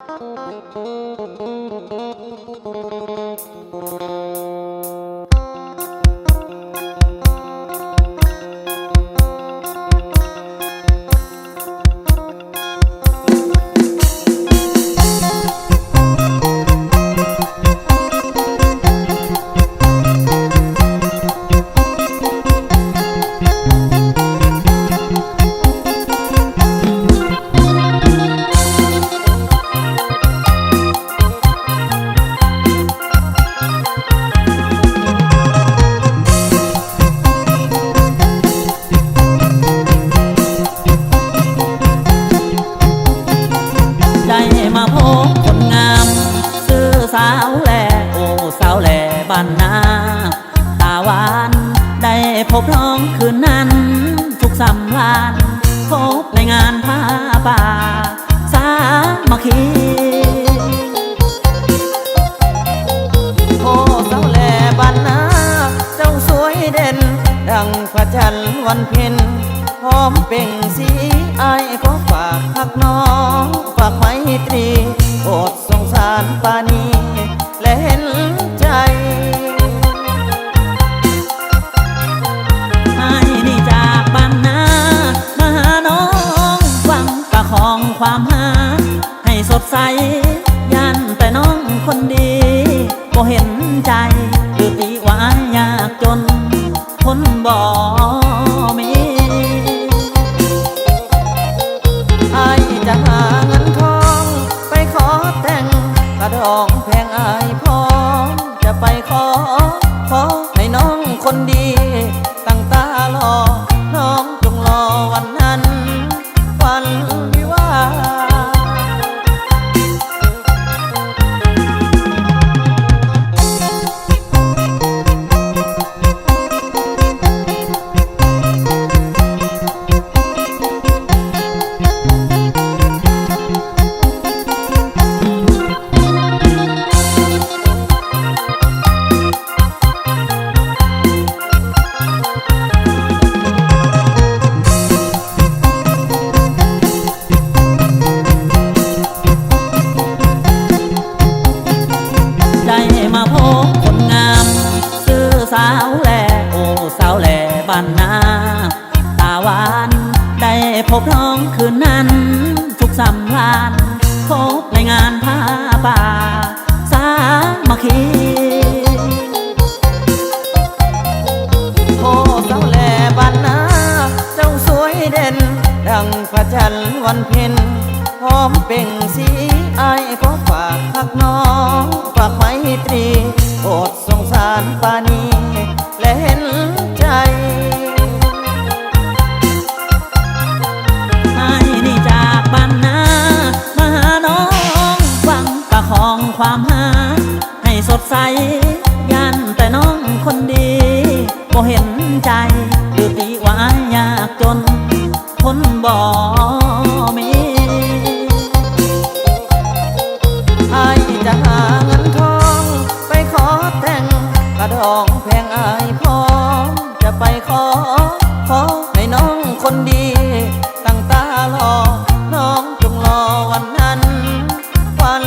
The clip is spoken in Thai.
ไคนงามซื้อสาวแหล่โอ้สาวแหล่บ้านนาตาหวานได้พบน้องคืนนั้น ทุกสำลานพบในงานผ้าป่า สามัคคีโอ้สาวแหล่บ้านนาเจ้าสวยเด่น ดังพระจันทร์วันเพ็ญพร้อมเป่งสีไอายก็ฝากพักน้อง วังประคองความหา ให้สดใสยันแต่น้องคนดีก็เห็นใจหรือตีว่ายากจน คนบ่มีไอจะหาเงินทอง ไปขอแต่งกระดองแพงไอพอจะไปขอ ขอให้น้องคนดี ได้มาพบคนงาม ซื้อสาวแหล่โอ้สาวแหล่บ้านนาตาหวานได้พบน้องคืนนั้น ทุกสำลานพบในงานผ้าป่า สามัคคีโอ้สาวแหล่บ้านนาเจ้าสวยเด่น ดังพระจันทร์วันเพ็ญพร้อมเป่งสี อายก็ฝากพักน้องฝากไมตรีโปรดสงสารปานีและเห็นใจไอ้นี่จากบ้านนามาหาน้องหวังประคองความหา ให้สดใสยันแต่น้องคนดีบ่เห็นใจหรือตีว่ายากจนคนบ่มี จะหาเงินทอง ไปขอแต่งกระดองแพงอายพร้อมจะไปขอ ขอให้น้องคนดี ตั้งตารอ น้องจงรอวันนั้น วัน